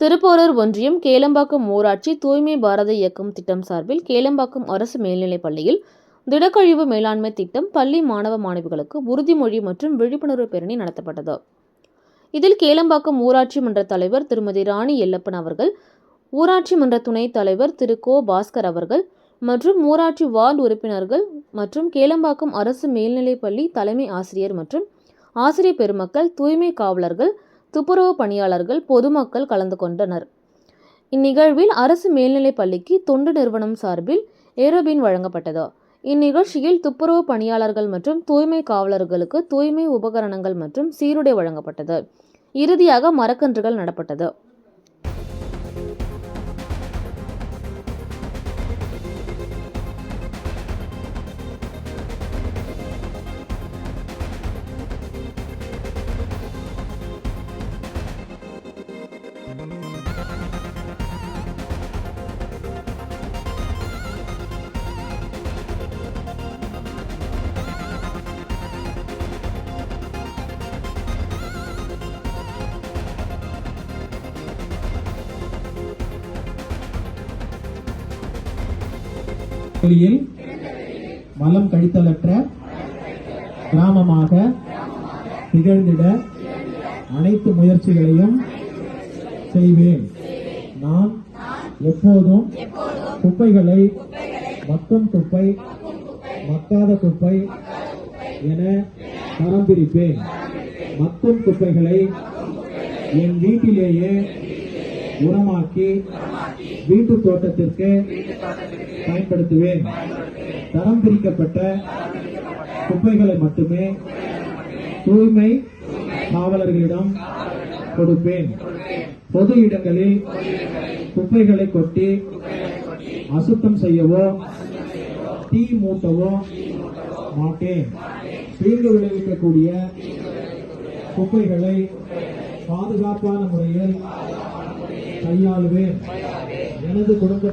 திருப்போரூர் ஒன்றியம் கேளம்பாக்கம் ஊராட்சி தூய்மை பாரத இயக்கம் திட்டம் சார்பில் கேளம்பாக்கம் அரசு மேல்நிலைப் பள்ளியில் திடக்கழிவு மேலாண்மை திட்டம் பள்ளி மாணவ மாணவிகளுக்கு உறுதிமொழி மற்றும் விழிப்புணர்வு பேரணி நடத்தப்பட்டது. இதில் கேளம்பாக்கம் ஊராட்சி மன்ற தலைவர் திருமதி ராணி எல்லப்பன் அவர்கள் ஊராட்சி மன்ற துணைத் தலைவர் திரு கோ பாஸ்கர் அவர்கள் மற்றும் ஊராட்சி வார்டு உறுப்பினர்கள் மற்றும் கேளம்பாக்கம் அரசு மேல்நிலைப் பள்ளி தலைமை ஆசிரியர் மற்றும் ஆசிரியர் பெருமக்கள் தூய்மை காவலர்கள் துப்புரவு பணியாளர்கள் பொதுமக்கள் கலந்து கொண்டனர். இந்நிகழ்வில் அரசு மேல்நிலைப் பள்ளிக்கு தொண்டு நிறுவனம் சார்பில் ஏரோபின் வழங்கப்பட்டது. இந்நிகழ்ச்சியில் துப்புரவு பணியாளர்கள் மற்றும் தூய்மை காவலர்களுக்கு தூய்மை உபகரணங்கள் மற்றும் சீருடை வழங்கப்பட்டது. இறுதியாக மரக்கன்றுகள் நடப்பட்டது. வெளியில் மலம் கழித்தலற்ற கிராமமாக திகழ்ந்திட அனைத்து முயற்சிகளையும் செய்வேன். நான் எப்போதும் குப்பைகளை மக்கும் குப்பை மக்காத குப்பை என தரம் பிரிப்பேன். மக்கும் குப்பைகளை என் வீட்டிலேயே உரமாக்கி வீட்டு தோட்டத்திற்கு பயன்படுத்துவேன். தரம் பிரிக்கப்பட்ட குப்பைகளை மட்டுமே தூய்மை காவலர்களிடம் கொடுப்பேன். பொது இடங்களில் குப்பைகளை கொட்டி அசுத்தம் செய்யவோ தீ மூட்டவோ மாட்டேன். தீங்கு விளைவிக்கக்கூடிய குப்பைகளை பாதுகாப்பான முறையில் கையாளுவேன். எனது குடும்ப